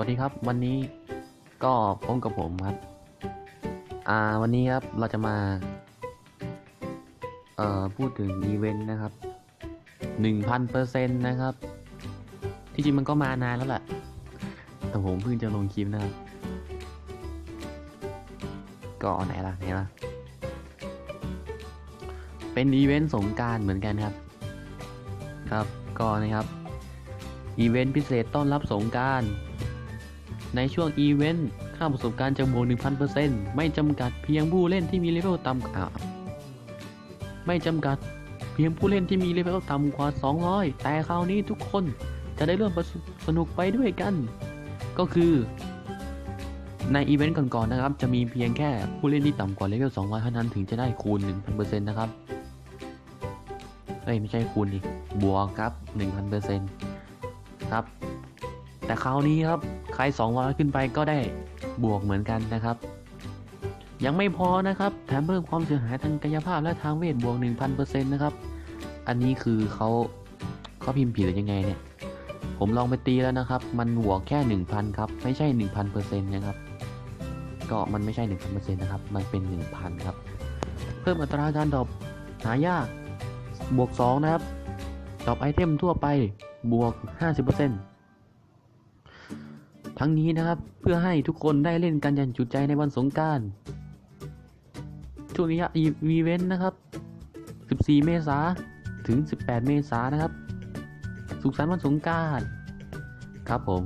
วัสดีครับ วันนี้ก็พบกับผมครับ อ่า วันนี้ครับเราจะมา เอ่อ พูดถึงอีเวนต์นะครับหนึ่งพันเปอร์เซ็นต์นะครับ ที่จริงมันก็มานานแล้วแหละ แต่ผมเพิ่งจะลงคลิปนะครับ ก็ไหนล่ะไหนล่ะ เป็นอีเวนต์สงการเหมือนกันครับ ครับ ก็นะครับอีเวนต์พิเศษต้อนรับสงการ ในช่วงอีเวนต์ค่าประสบการณ์จะบวก 1,000%ไม่จำกัดเพียงผู้เล่นที่มีเลเวลต่ำอ่าไม่จำกัดเพียงผู้เล่นที่มีเลเวลต่ำกว่า 200 แต่คราวนี้ทุกคนจะได้ร่วมสนุกไปด้วยกัน ก็คือ ในอีเวนต์ก่อนๆนะครับ จะมีเพียงแค่ผู้เล่นที่ต่ำกว่าเลเวล200เท่านั้นถึงจะได้คูณ 1,000%นะครับเอ้ยไม่ใช่คูณดิบวกครับ 1,000%ครับ แต่คราวนี้ครับใคร 200 ขึ้นไปก็ได้บวกเหมือนกันนะครับ ยังไม่พอนะครับแถมเพิ่มความเสียหายทางกายภาพและทางเวทบวก 1,000%นะครับ อันนี้คือเขาเขาพิมพ์ผิดหรือยังไงเนี่ย ผมลองไปตีแล้วนะครับ มันบวกแค่ 1,000 ครับ ไม่ใช่ 1,000%นะครับ ก็มันไม่ใช่ 1,000%นะครับ มันเป็น 1,000 ครับ เพิ่มอัตราการดรอปหายากบวก 2 นะครับดรอปไอเทมทั่วไปบวก 50% ทั้งนี้นะครับเพื่อให้ทุกคนได้เล่นกันอย่างจุใจในวันสงการช่วงนี้อีเวนต์นะครับ 14 เมษาถึง 18 เมษานะครับ สุขสันต์วันสงการครับผม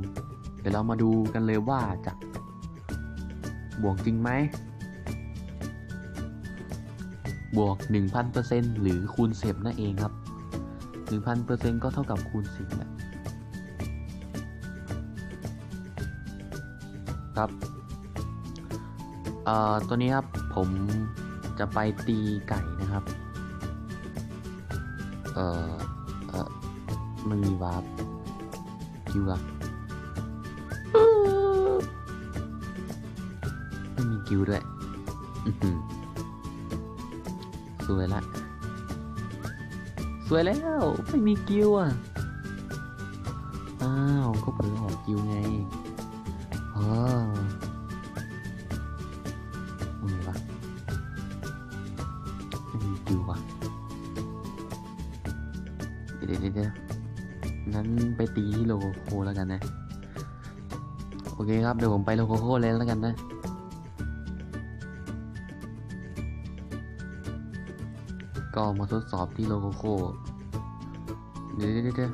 เดี๋ยวเรามาดูกันเลยว่าจะบวกจริงไหม บวก 1,000%หรือคูณ10นั่นเองครับ 1,000%ก็เท่ากับคูณ10แหละ ครับเอ่อตัวนี้ครับผมจะไปตีไก่นะครับ เอ่อเอ่อไม่มีวาร์ปคิวอะไม่มีคิวด้วยอื้อหือสวยละ สวยแล้ว ไม่มีกิวอะ อ้าว ก็เผลอออกกิวไงเออ ไม่มีกิววะเดี๋ยวเดี๋ยวเดี๋ยวงั้นไปตีที่โลโก้แล้วกันนะ โอเคครับ เดี๋ยวผมไปโลโก้เลยแล้วกันนะ ก็มาทดสอบที่โลโก้เดี๋ยวเดี๋ยวเดี๋ยว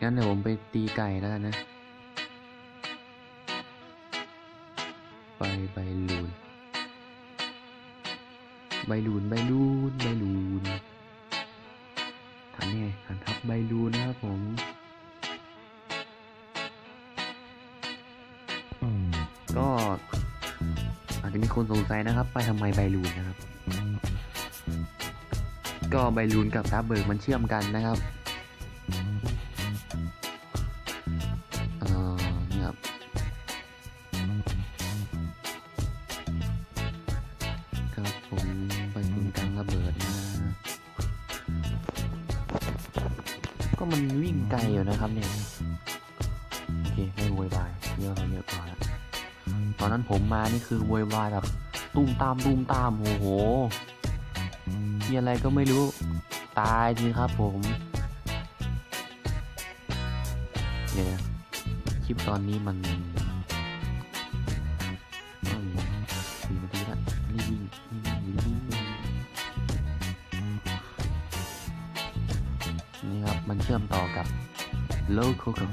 งั้นเดี๋ยวผมไปตีไก่แล้วกันนะ ไปใบลูน ใบลูนใบลูนใบลูนฐานนี่ไงฐานทับใบลูนนะครับผมก็อาจจะมีคนสงสัยนะครับ ไปทำไมใบลูนนะครับ ก็ใบลูนกับทับเบิกมันเชื่อมกันนะครับ ก็มันวิ่งไกลอยู่นะครับเนี่ยโอเคไม่วยวายเยอะแล้วเยอะกว่าแล้วตอนนั้นผมมานี่คือวยวายแบบตุ้มตามตุ้มตามโอ้โหมีอะไรก็ไม่รู้ตายจริงครับผมเนี่ยคลิปตอนนี้มัน โลโก้กับ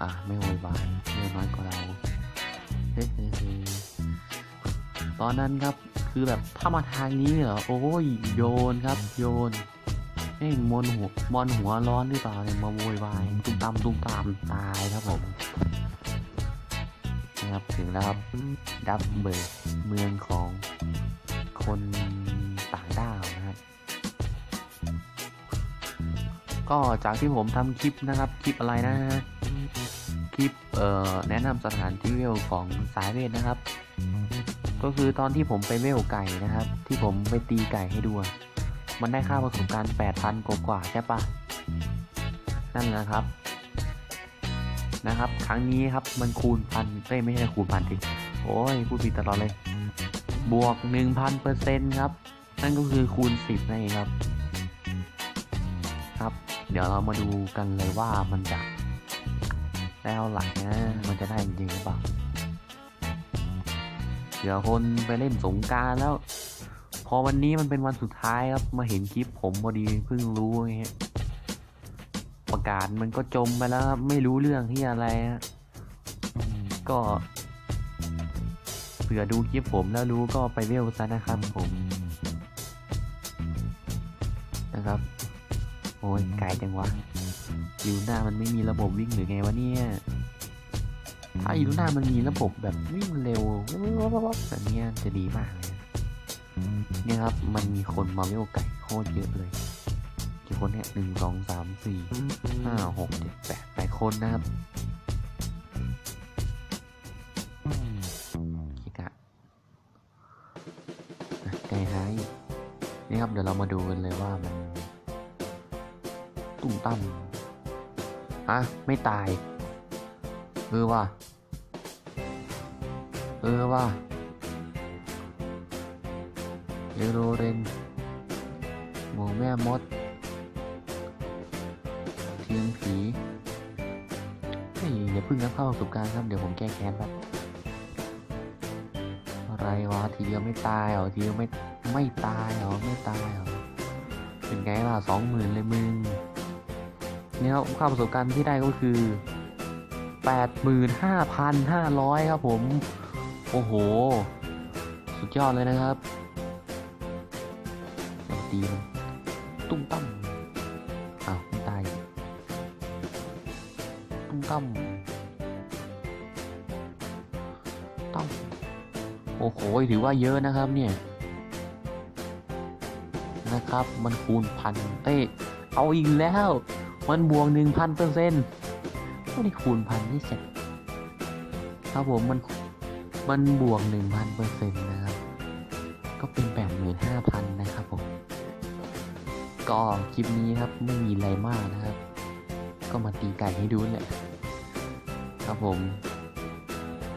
อะ ไม่โวยวายไม่น้อยกว่าเรา เฮ้ยตอนนั้นครับคือแบบถ้ามาทางนี้เหรอ โอ้ยโยนครับ โยนเอ้ยมอนหัวมอนหัวร้อนหรือเปล่าเนี่ยมาโวยวายตุ้มตามตุ้มตามตายครับผมนะครับถึงแล้วครับดับเบิลเมืองของคน ก็จากที่ผมทำคลิปนะครับคลิปอะไรนะคลิปเอ่อแนะนำสถานที่เวลของสายเวทนะครับ ก็คือตอนที่ผมไปเวลไก่นะครับ ที่ผมไปตีไก่ให้ดูมันได้ค่าประสบการณ์8,000กว่าใช่ปะนั่นแหละครับนะครับ ครั้งนี้ครับมันคูณพันเอ้ยไม่ใช่คูณพันดิโอ้ยพูดผิดตลอดเลย บวกหนึ่งพันเปอร์เซ็นครับ นั่นก็คือคูณสิบนั่นเองครับ เดี๋ยวเรามาดูกันเลยว่ามันจะได้เท่าไหร่นะมันจะได้จริงหรือเปล่าเดี๋ยวคนไปเล่นสงการแล้ว พอวันนี้มันเป็นวันสุดท้ายครับมาเห็นคลิปผมพอดีเพิ่งรู้ไงฮะประกาศมันก็จมไปแล้วไม่รู้เรื่องที่อะไรฮะก็เผื่อดูคลิปผมแล้วรู้ก็ไปเวลซะนะครับผมนะครับ โอ้ยไกลจังวะยูน้ามันไม่มีระบบวิ่งหรือไงวะเนี่ยถ้ายูน้ามันมีระบบแบบวิ่งเร็วแบบเนี้ยจะดีมากเลยเนี่ยครับมันมีคนมาเวลไก่โคตรเยอะเลยกี่คนเนี่ยหนึ่งสองสามสี่ห้าหกเจ็ดแปดแปดคนนะครับคิกะไก่หายนี่ครับเดี๋ยวเรามาดูกันเลยว่ามัน ตุ้มตั้มฮะไม่ตาย เออว่ะ เออว่ะเอโรเรนหมูแม่มดเทียนผีเฮ้ยอย่าพึ่งนับเข้าประสบการณ์ครับ เดี๋ยวผมแก้แค้นครับอะไรวะทีเดียวไม่ตายเหรอทีเดียวไม่ไม่ตายเหรอไม่ตายเหรอเป็นไงล่ะสองหมื่นเลยมึง นี่ยครับค่าประสบการณ์ที่ได้ก็คือแปดหมื่นห้าพันห้าร้อยครับผม โอ้โห สุดยอดเลยนะครับตีมตุ้มตั้มอ้าวตายตุ้มตั้มตั้มโอ้โห ถือว่าเยอะนะครับเนี่ย นะครับ มันคูณพัน เอ้ย เอาอีกแล้ว มันบวกหนึ่งพันเปอร์เซ็นต์ไม่ได้คูณพันที่เสร็จครับผมมันมันบวกหนึ่งพันเปอร์เซ็นต์นะครับ ก็เป็นแปดหมื่นห้าพันนะครับผม ก็คลิปนี้ครับไม่มีอะไรมากนะครับ ก็มาตีไก่ให้ดูแหละครับผม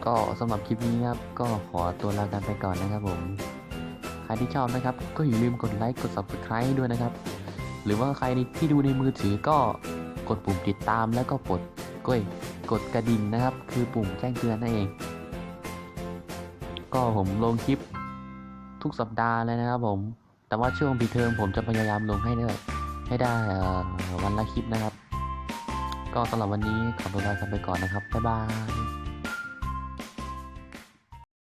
ก็สำหรับคลิปนี้ครับ ก็ขอตัวลากันไปก่อนนะครับผม ใครที่ชอบนะครับ ก็อย่าลืมกดไลค์กด subscribe ให้ด้วยนะครับ หรือว่าใครที่ดูในมือถือก็กดปุ่มติดตามแล้วก็กดก้ยกดกระดิ่งนะครับ คือปุ่มแจ้งเตือนนั่นเอง ก็ผมลงคลิปทุกสัปดาห์เลยนะครับผม แต่ว่าช่วงปิดเทอมผมจะพยายามลงให้ได้ให้ได้วันละคลิปนะครับ ก็สำหรับวันนี้ขอตัวลากันไปก่อนนะครับ บ๊ายบาย